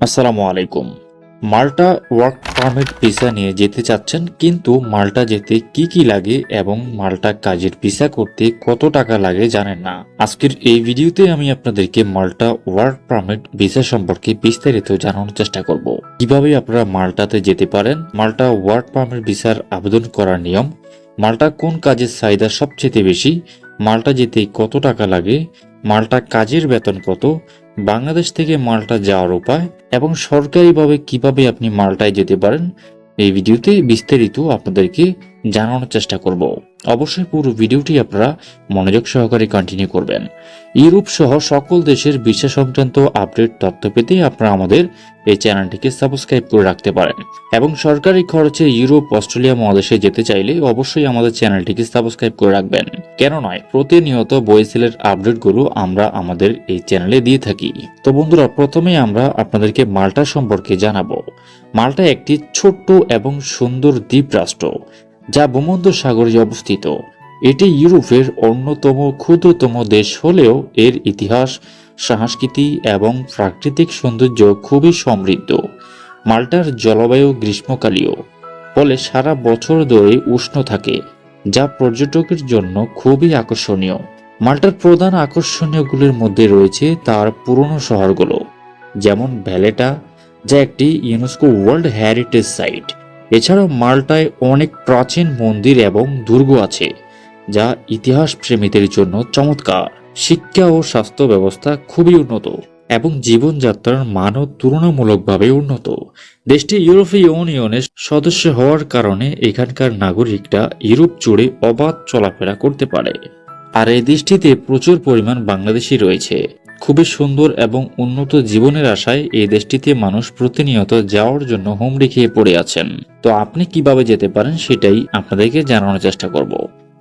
আসসালামু আলাইকুম। মাল্টা work permit visa নিয়ে যেতে চাচ্ছেন, কিন্তু মাল্টা যেতে কি কি লাগে এবং মাল্টা কাজের ভিসা করতে কত টাকা লাগে জানেন না। আজকের এই ভিডিওতে আমি আপনাদেরকে মাল্টা ওয়ার্ক পারমিট ভিসা সম্পর্কে বিস্তারিত জানানোর চেষ্টা করব। কীভাবে আপনারা মাল্টাতে যেতে পারেন? মাল্টা ওয়ার্ক পারমিট ভিসার আবেদন করার নিয়ম, মাল্টা কোন কাজের চাহিদা সবচেয়ে বেশি, মাল্টা যেতে কত টাকা লাগে, মাল্টা কাজের বেতন কত বাংলাদেশ থেকে মালটা যাওয়ার উপায় এবং সরকারিভাবে কীভাবে আপনি মালটায় যেতে পারেন, এই ভিডিওতে বিস্তারিত আপনাদেরকে জানানোর চেষ্টা করব। অবশ্যই পুরো ভিডিওটি আপনারা মনোযোগ সহকারে কন্টিনিউ করবেন। ইউরোপ সহ সকল দেশের ভিসা সংক্রান্ত আপডেট তথ্য পেতে আপনারা আমাদের এই চ্যানেলটিকে সাবস্ক্রাইব করে রাখতে পারেন। এবং সরকারি খরচে ইউরোপ, অস্ট্রেলিয়া, মহাদেশে যেতে চাইলে অবশ্যই আমাদের চ্যানেলটিকে সাবস্ক্রাইব করে রাখবেন। কেন নয়, প্রতিনিয়ত বইসেলের আপডেটগুলো আমরা আমাদের এই চ্যানেলে দিয়ে থাকি। তো বন্ধুরা, প্রথমে আমরা আপনাদেরকে মাল্টা সম্পর্কে জানাব। মাল্টা একটি ছোট্ট এবং সুন্দর দ্বীপ রাষ্ট্র যা ভূমধ্য সাগরে অবস্থিত। এটি ইউরোপের অন্যতম ক্ষুদ্রতম দেশ হলেও এর ইতিহাস, সংস্কৃতি এবং প্রাকৃতিক সৌন্দর্য খুবই সমৃদ্ধ। মাল্টার জলবায়ু গ্রীষ্মকালীয়, ফলে সারা বছর ধরে উষ্ণ থাকে, যা পর্যটকের জন্য খুবই আকর্ষণীয়। মাল্টার প্রধান আকর্ষণীয়গুলির মধ্যে রয়েছে তার পুরনো শহরগুলো, যেমন ভ্যালেটা, যা একটি ইউনেস্কো ওয়ার্ল্ড হেরিটেজ সাইট। এছাড়াও মাল্টায় অনেক প্রাচীন মন্দির এবং দুর্গ আছে, যা ইতিহাস প্রেমীদের জন্য চমৎকার। শিক্ষা ও স্বাস্থ্য ব্যবস্থা খুবই উন্নত এবং জীবনযাত্রার মানও তুলনামূলকভাবে উন্নত। দেশটি ইউরোপীয় ইউনিয়নের সদস্য হওয়ার কারণে এখানকার নাগরিকরা ইউরোপ জুড়ে অবাধ চলাফেরা করতে পারে। আর এই দেশটিতে প্রচুর পরিমাণ বাংলাদেশি রয়েছে। খুবই সুন্দর এবং উন্নত জীবনের আশায় এই দেশটিতে মানুষ প্রতিনিয়ত যাওয়ার জন্য হুমড়ি খেয়ে পড়ে আছেন। তো আপনি কীভাবে যেতে পারেন সেটাই আপনাদেরকে জানানোর চেষ্টা করব।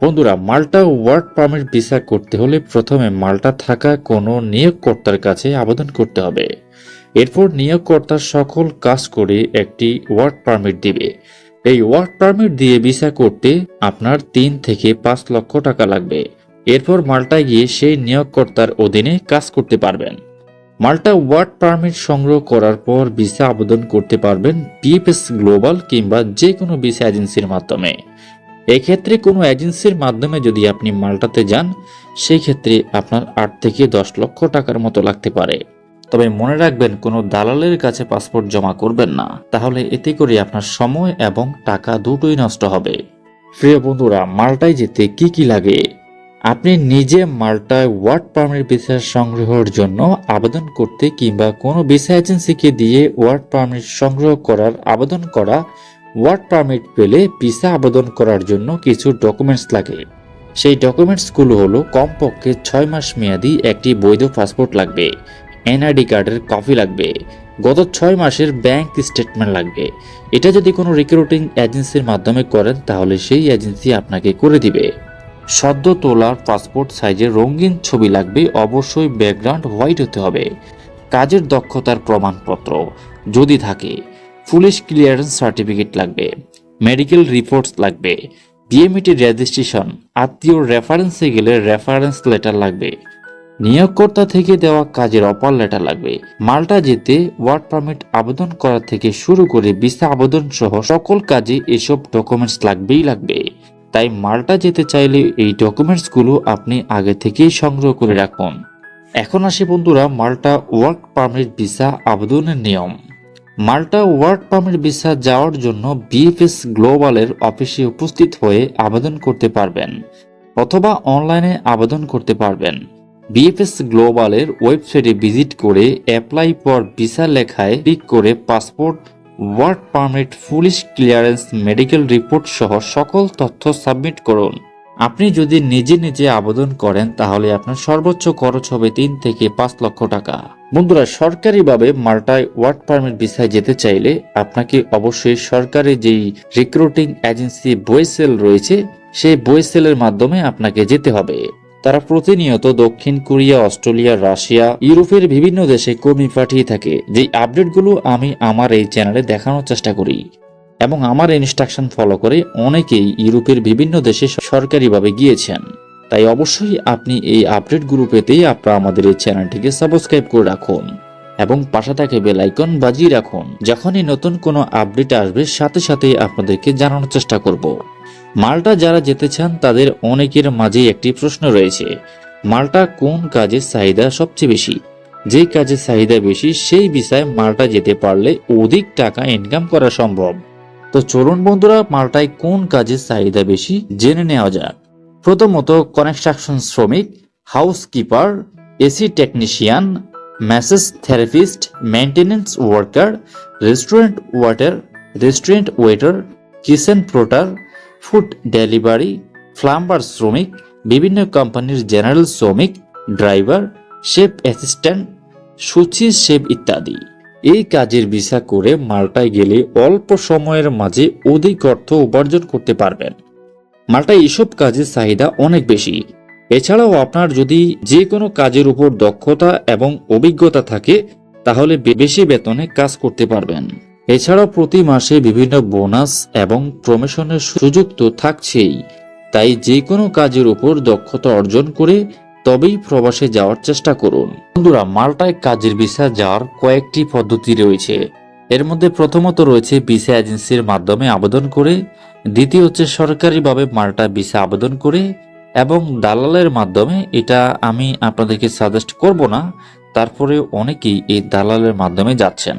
বন্ধুরা, মাল্টা ওয়ার্ক পারমিট ভিসা করতে হলে প্রথমে মাল্টা থাকা কোনো নিয়োগকর্তার কাছে আবেদন করতে হবে। এরপর নিয়োগকর্তার সকল কাজ করে একটি ওয়ার্ক পারমিট দিবে। এই ওয়ার্ক পারমিট দিয়ে ভিসা করতে আপনার তিন থেকে পাঁচ লক্ষ টাকা লাগবে। এরপর মাল্টায় গিয়ে সেই নিয়োগকর্তার অধীনে কাজ করতে পারবেন। মাল্টা ওয়ার্ক পারমিট সংগ্রহ করার পর ভিসা আবেদন করতে পারবেন পিএফএস গ্লোবাল কিংবা যে কোনো ভিসা এজেন্সির মাধ্যমে। এক্ষেত্রে কোনো এজেন্সির মাধ্যমে যদি আপনি মাল্টাতে যান সেই ক্ষেত্রে আপনার আট থেকে দশ লক্ষ টাকার মতো লাগতে পারে। তবে মনে রাখবেন, কোনো দালালের কাছে পাসপোর্ট জমা করবেন না। তাহলে এতে করে আপনার সময় এবং টাকা দুটোই নষ্ট হবে। প্রিয় বন্ধুরা, মাল্টায় যেতে কি কি লাগে? আপনি নিজে মাল্টায় ওয়ার্ক পারমিট ভিসা সংগ্রহের জন্য আবেদন করতে কিংবা কোনো ভিসা এজেন্সিকে দিয়ে ওয়ার্ক পারমিট সংগ্রহ করার আবেদন করা ওয়ার্ক পারমিট পেলে ভিসা আবেদন করার জন্য কিছু ডকুমেন্টস লাগে। সেই ডকুমেন্টসগুলো হলো কমপক্ষে ছয় মাস মেয়াদি একটি বৈধ পাসপোর্ট লাগবে, এনআইডি কার্ডের কপি লাগবে, গত ছয় মাসের ব্যাংক স্টেটমেন্ট লাগবে। এটা যদি কোনো রিক্রুটিং এজেন্সির মাধ্যমে করেন, তাহলে সেই এজেন্সি আপনাকে করে দিবে। সদ্য তোলার পাসপোর্ট সাইজের রঙিন ছবি লাগবে, অবশ্যই ব্যাকগ্রাউন্ড হোয়াইট হতে হবে। কাজের দক্ষতার প্রমাণপত্র যদি থাকে, পুলিশ ক্লিয়ারেন্স সার্টিফিকেট লাগবে মেডিকেল রিপোর্টস লাগবে বিএমইটি রেজিস্ট্রেশন আত্মীয় রেফারেন্সে গেলে রেফারেন্স লেটার লাগবে, নিয়োগকর্তা থেকে দেওয়া কাজের অপার লেটার লাগবে, মাল্টা যেতে ওয়ার্ক পারমিট আবেদন করা থেকে শুরু করে ভিসা আবেদন সহ সকল কাজে এসব ডকুমেন্টস লাগবেই লাগবে। তাই মাল্টা যেতে চাইলে এই ডকুমেন্টসগুলো আপনি আগে থেকেই সংগ্রহ করে রাখুন। এখন আসি বন্ধুরা মাল্টা ওয়ার্ক পারমিট ভিসা আবেদনের নিয়ম। মাল্টা ওয়ার্ক পারমিট ভিসা যাওয়ার জন্য বিএফএস গ্লোবালের অফিসে উপস্থিত হয়ে আবেদন করতে পারবেন অথবা অনলাইনে আবেদন করতে পারবেন। বিএফএস গ্লোবালের ওয়েবসাইটে ভিজিট করে অ্যাপ্লাই ফর ভিসা লেখায় ক্লিক করে passport work permit, police clearance, medical report সহ সকল তথ্য সাবমিট করুন। আপনি যদি নিজে নিজে আবেদন করেন, তাহলে আপনার সর্বোচ্চ খরচ হবে তিন থেকে পাঁচ লক্ষ টাকা। বন্ধুরা, সরকারিভাবে মাল্টায় ওয়ার্ক পারমিট ভিসায় যেতে চাইলে আপনাকে অবশ্যই সরকারি যেই রিক্রুটিং এজেন্সি বয়েসেল রয়েছে, সেই বয়েসেলের মাধ্যমে আপনাকে যেতে হবে। তারা প্রতিনিয়ত দক্ষিণ কোরিয়া, অস্ট্রেলিয়া, রাশিয়া, ইউরোপের বিভিন্ন দেশে কর্মী পাঠিয়ে থাকে। যে আপডেটগুলো আমি আমার এই চ্যানেলে দেখানোর চেষ্টা করি এবং আমার ইনস্ট্রাকশন ফলো করে অনেকেই ইউরোপের বিভিন্ন দেশে সরকারিভাবে গিয়েছেন। তাই অবশ্যই আপনি এই আপডেটগুলো পেতেই আপনারা আমাদের এই চ্যানেলটিকে সাবস্ক্রাইব করে রাখুন এবং পাশে থাকে বেল আইকন বাজিয়ে রাখুন। যখনই নতুন কোনো আপডেট আসবে, সাথে সাথেই আপনাদেরকে জানানোর চেষ্টা করব। মালটা যারা যেতে চান, তাদের অনেকের মাঝে একটি প্রশ্ন রয়েছে, মালটা কোন কাজের চাহিদা সবচেয়ে বেশি? যে কাজের চাহিদা বেশি, সেই বিষয়ে মালটা যেতে পারলে অধিক টাকা ইনকাম করা সম্ভব। তো চলুন বন্ধুরা, মালটায় কোন কাজের চাহিদা বেশি জেনে নেওয়া যাক। প্রথমত কনস্ট্রাকশন শ্রমিক housekeeper AC technician massage therapist maintenance worker restaurant water restaurant waiter kitchen porter food delivery, plumber শ্রমিক, বিভিন্ন কোম্পানির জেনারেল শ্রমিক, driver, chef assistant, sous chef ইত্যাদি। এই কাজের ভিসা করে মাল্টায় গেলে অল্প সময়ের মাঝে অধিক অর্থ উপার্জন করতে পারবেন। মাল্টায় এসব কাজের চাহিদা অনেক বেশি। এছাড়াও আপনার যদি যে কোনো কাজের উপর দক্ষতা এবং অভিজ্ঞতা থাকে, তাহলে বেশি বেতনে কাজ করতে পারবেন। এছাড়াও প্রতি মাসে বিভিন্ন বোনাস এবং প্রমোশনের সুযোগ তো থাকছেই। তাই যে কোনো কাজের উপর দক্ষতা অর্জন করে তবেই প্রবাসে যাওয়ার চেষ্টা করুন। বন্ধুরা, মাল্টায় কাজের ভিসা যাওয়ার কয়েকটি পদ্ধতি রয়েছে। এর মধ্যে প্রথমত রয়েছে ভিসা এজেন্সির মাধ্যমে আবেদন করে, দ্বিতীয় হচ্ছে সরকারিভাবে মাল্টা ভিসা আবেদন করে এবং দালালের মাধ্যমে এটা আমি আপনাদেরকে সাজেস্ট করব না তারপরে অনেকেই এই দালালের মাধ্যমে যাচ্ছেন।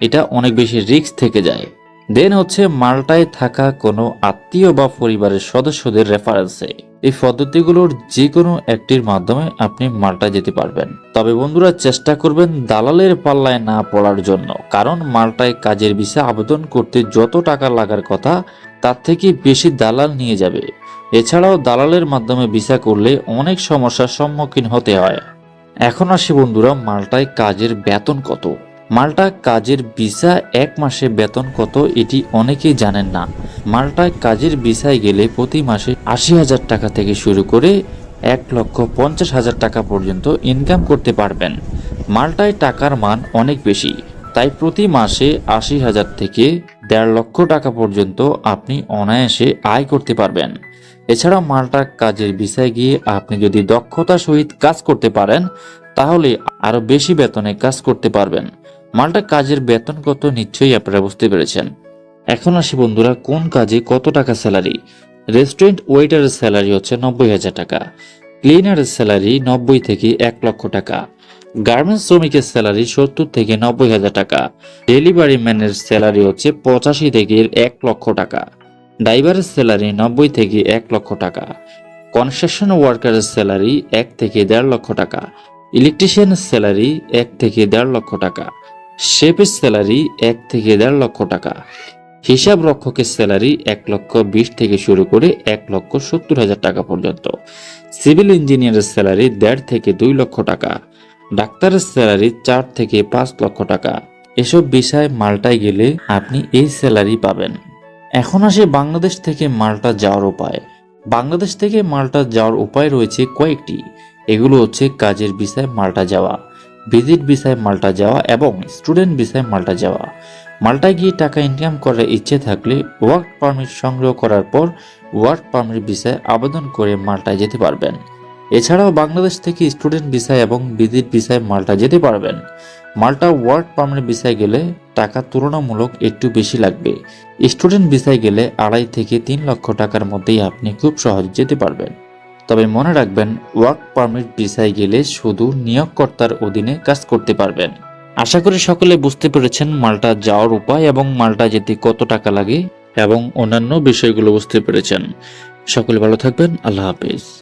এটা অনেক বেশি রিস্ক থেকে যায়। দেন হচ্ছে মাল্টায় থাকা কোনো আত্মীয় বা পরিবারের সদস্যদের রেফারেন্সে এই পদ্ধতিগুলোর যে কোনো একটির মাধ্যমে আপনি মাল্টা যেতে পারবেন। তবে বন্ধুরা, চেষ্টা করবেন দালালের পাল্লায় না পড়ার জন্য। কারণ মাল্টায় কাজের ভিসা আবেদন করতে যত টাকা লাগার কথা, তার থেকে বেশি দালাল নিয়ে যাবে। এছাড়াও দালালের মাধ্যমে ভিসা করলে অনেক সমস্যার সম্মুখীন হতে হয়। এখন আসি বন্ধুরা, মাল্টায় কাজের বেতন কত? মাল্টা কাজের ভিসা এক মাসে বেতন কত এটি অনেকেই জানেন না। মাল্টায় কাজের ভিসায় গেলে প্রতি মাসে আশি হাজার টাকা থেকে শুরু করে এক লক্ষ পঞ্চাশ হাজার টাকা পর্যন্ত ইনকাম করতে পারবেন। মাল্টায় টাকার মান অনেক বেশি, তাই প্রতি মাসে আশি হাজার থেকে দেড় লক্ষ টাকা পর্যন্ত আপনি অনায়াসে আয় করতে পারবেন। এছাড়া মাল্টা কাজের ভিসায় গিয়ে আপনি যদি দক্ষতা সহিত কাজ করতে পারেন, তাহলে আরও বেশি বেতনে কাজ করতে পারবেন। মাল্টা কাজের বেতন কত নিশ্চয়ই আপনারা বুঝতে পেরেছেন। এখন আসি বন্ধুরা, কোন কাজে কত টাকা স্যালারি? রেস্টুরেন্ট ওয়েটারের স্যালারি হচ্ছে নব্বই হাজার টাকা। ক্লিনারের স্যালারি নব্বই থেকে এক লক্ষ টাকা। গার্মেন্টস শ্রমিকের স্যালারি সত্তর থেকে নব্বই হাজার টাকা। ডেলিভারি ম্যানের স্যালারি হচ্ছে পঁচাশি থেকে এক লক্ষ টাকা। ড্রাইভারের স্যালারি নব্বই থেকে এক লক্ষ টাকা। কনস্ট্রাকশন ওয়ার্কারের স্যালারি এক থেকে দেড় লক্ষ টাকা। ইলেকট্রিশিয়ানের স্যালারি এক থেকে দেড় লক্ষ টাকা। শেফের স্যালারি এক থেকে দেড় লক্ষ টাকা। হিসাব রক্ষকের স্যালারি এক লক্ষ বিশ থেকে শুরু করে এক লক্ষ সত্তর হাজার টাকা পর্যন্ত। সিভিল ইঞ্জিনিয়ারের স্যালারি দেড় থেকে দুই লক্ষ টাকা। ডাক্তারের স্যালারি চার থেকে পাঁচ লক্ষ টাকা। এসব বিষয় মাল্টায় গেলে আপনি এই স্যালারি পাবেন। এখন আসে বাংলাদেশ থেকে মাল্টা যাওয়ার উপায়। বাংলাদেশ থেকে মাল্টা যাওয়ার উপায় রয়েছে কয়েকটি। এগুলো হচ্ছে কাজের বিষয় মাল্টা যাওয়া। ভিজিট বিষয় মাল্টা যাওয়া এবং স্টুডেন্ট বিষয় মাল্টা যাওয়া। মাল্টায় গিয়ে টাকা ইনকাম করার ইচ্ছে থাকলে ওয়ার্ক পারমিট সংগ্রহ করার পর ওয়ার্ক পারমিট বিষয়ে আবেদন করে মাল্টায় যেতে পারবেন। এছাড়াও বাংলাদেশ থেকে স্টুডেন্ট ভিসা এবং ভিজিট ভিসায় মাল্টা যেতে পারবেন। মাল্টা ওয়ার্ক পারমিট ভিসায় গেলে টাকা তুলনামূলক একটু বেশি লাগবে। স্টুডেন্ট ভিসায় গেলে আড়াই থেকে তিন লক্ষ টাকার মধ্যেই আপনি খুব সহজে যেতে পারবেন। তবে মনে রাখবেন, ওয়ার্ক পারমিট ভিসায় গেলে শুধু নিয়োগকর্তার অধীনে কাজ করতে পারবেন। আশা করি সকলে বুঝতে পেরেছেন মাল্টা যাওয়ার উপায় এবং মাল্টা যেতে কত টাকা লাগে এবং অন্যান্য বিষয়গুলো বুঝতে পেরেছেন। সকলে ভালো থাকবেন, আল্লাহ হাফেজ।